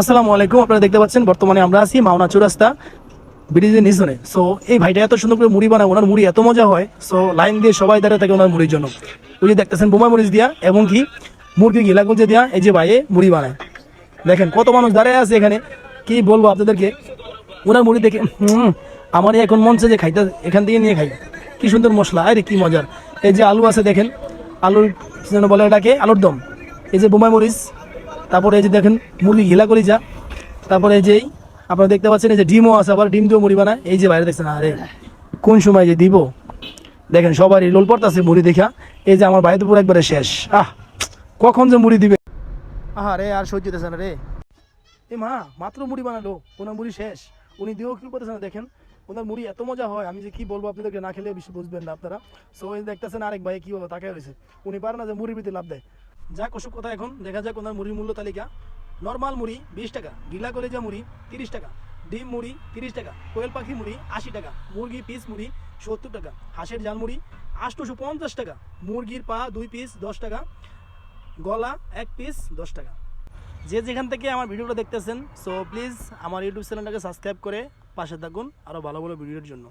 আসসালামু আলাইকুম, আপনারা দেখতে পাচ্ছেন, বর্তমানে আমরা আছি মাওনা চৌরাস্তা ব্রিজের নিচনে সো এই ভাইটা এত সুন্দর করে মুড়ি বানায়, ওনার মুড়ি এত মজা হয় সো লাইন দিয়ে সবাই দাঁড়িয়ে থাকে ওনার মুড়ির জন্য। ওই যে দেখতেছেন বোমা মরিচ দিয়া, এবং কি মুরগি গিলা গুলছে দিয়া এই যে ভাইয়ে মুড়ি বানায়। দেখেন কত মানুষ দাঁড়িয়ে আছে এখানে, কি বলব আপনাদেরকে? ওনার মুড়ি দেখে হুম আমারই এখন মন যে খাইতে, এখান থেকে নিয়ে খাই। কি সুন্দর মশলা, আরে কি মজার। এই যে আলু আছে দেখেন, আলুর যেন বলে এটাকে, আলুর দম। এই যে বোমাই মরিচ তারপরে এই যে দেখেন মুরগি ঘিলা করি যা তারপরে এই যে আপনারা দেখতে পাচ্ছেন এই যে ডিমও আছে, আবার ডিম দিয়েও মুড়ি বানায়। এই যে বাইরে দেখছেন, আরে, কোন সময় যে দিব? দেখেন, সবারই লোল পড়তেছে মুড়ি দেখা। এই যে আমার ভাই তো পুরো একবারে শেষ। আহ, কখন যে মুড়ি দিবে? আহা রে, আর সহ্য দিতেছে না রে। এ মা, মাত্র মুড়ি বানালো, ওনার মুড়ি শেষ। উনি দিয়েও কি করতেছে না দেখেন? ওনার মুড়ি এত মজা হয়, আমি যে কি বলব আপনাদেরকে, না খেলে বেশি বুঝবেন না আপনারা। সো দেখতেছেন আরেক ভাই, কি বলো তাকে রয়েছে। উনি পারে না যে মুড়ির ভিতরে লাভ দেয়। যাক ওসব কথা এখন, দেখা যাক ওনার মুড়ির মূল্য তালিকা নর্মাল মুড়ি বিশ টাকা, গিলা কলেজা মুড়ি তিরিশ টাকা, ডিম মুড়ি তিরিশ টাকা, কোয়েল পাখি মুড়ি আশি টাকা, মুরগি পিস মুড়ি সত্তর টাকা, হাঁসের জাল মুড়ি আটশোশো পঞ্চাশ টাকা, মুরগির পা দুই পিস দশ টাকা, গলা এক পিস দশ টাকা। যে যেখান থেকে আমার ভিডিওটা দেখতেছেন সো প্লিজ আমার ইউটিউব চ্যানেলটাকে সাবস্ক্রাইব করে পাশে থাকুন আরও ভালো ভালো ভিডিওর জন্য।